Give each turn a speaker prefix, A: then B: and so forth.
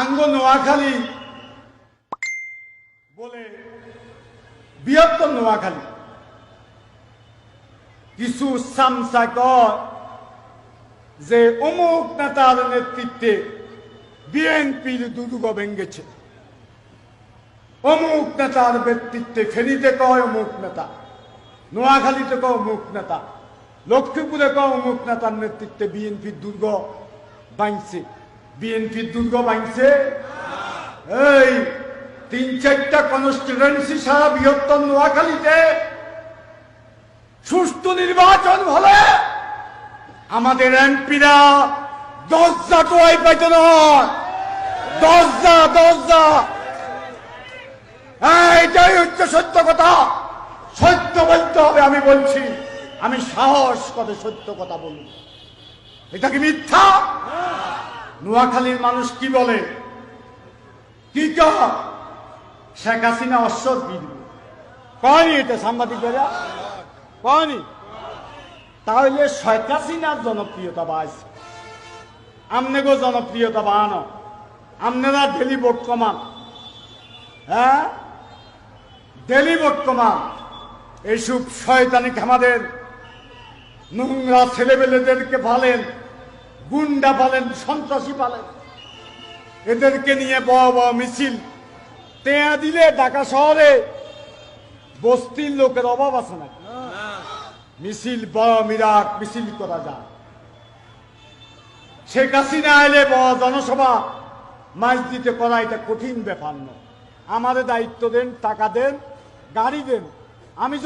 A: আঙ্গ নোয়াখালী বলে বৃহত্তর নোয়াখালী। কিছু সামসা কয় যে অমুক নেতার নেতৃত্বে বিএনপির দুর্গ ভেঙ্গেছে অমুক নেতার ব্যক্তিত্বে ফেরিতে কয় অমুক নেতা, নোয়াখালীতে কয় অমুক নেতা, লক্ষ্মীপুরে কয় অমুক নেতার নেতৃত্বে বিএনপির দুর্গ বাঁধছে বিএনপির দুর্গ বাঁধছে এই তিন চারটা কনস্টিটুয়েন্সি সারা বৃহত্তর নোয়াখালীতে সুষ্ঠু নির্বাচন হলে আমাদের এমপিরা দশটা টোয়াই পাইতে নয় দশটা দশটা এইটাই হচ্ছে সত্য কথা। সত্য বলতে হবে, আমি বলছি। আমি সাহস করে সত্য কথা বলি এটা কি মিথ্যা? নোয়াখালীর মানুষ কি বলে? কি শেখ হাসিনা অশ্বর বিধি কয়নি এটা সাংবাদিক বেলা কয়নি? তাহলে শেখ হাসিনার জনপ্রিয়তা বাড়ছে আমনেগো জনপ্রিয়তা বাড়ানো। আপনারা ডেলি ভোট কমান। হ্যাঁ? ডেলি ভোট কমান। এইসব শয়তানিক আমাদের নোংরা ছেলেবেলেদেরকে পালেন গুন্ডা পালেন সন্ত্রাসী পালেন। এদেরকে নিয়ে বড় বড় মিছিল। তেয়া দিলে ঢাকা শহরে বস্তির লোকের অভাব আছে নাকি? মিছিল বড় মিরাট মিছিল করা যায়। শেখ হাসিনা এলে বড় জনসভা মাছ দিতে করা এটা কঠিন ব্যাপার নয়। আমাদের দায়িত্ব দেন টাকা দেন গাড়ি দেন। আমি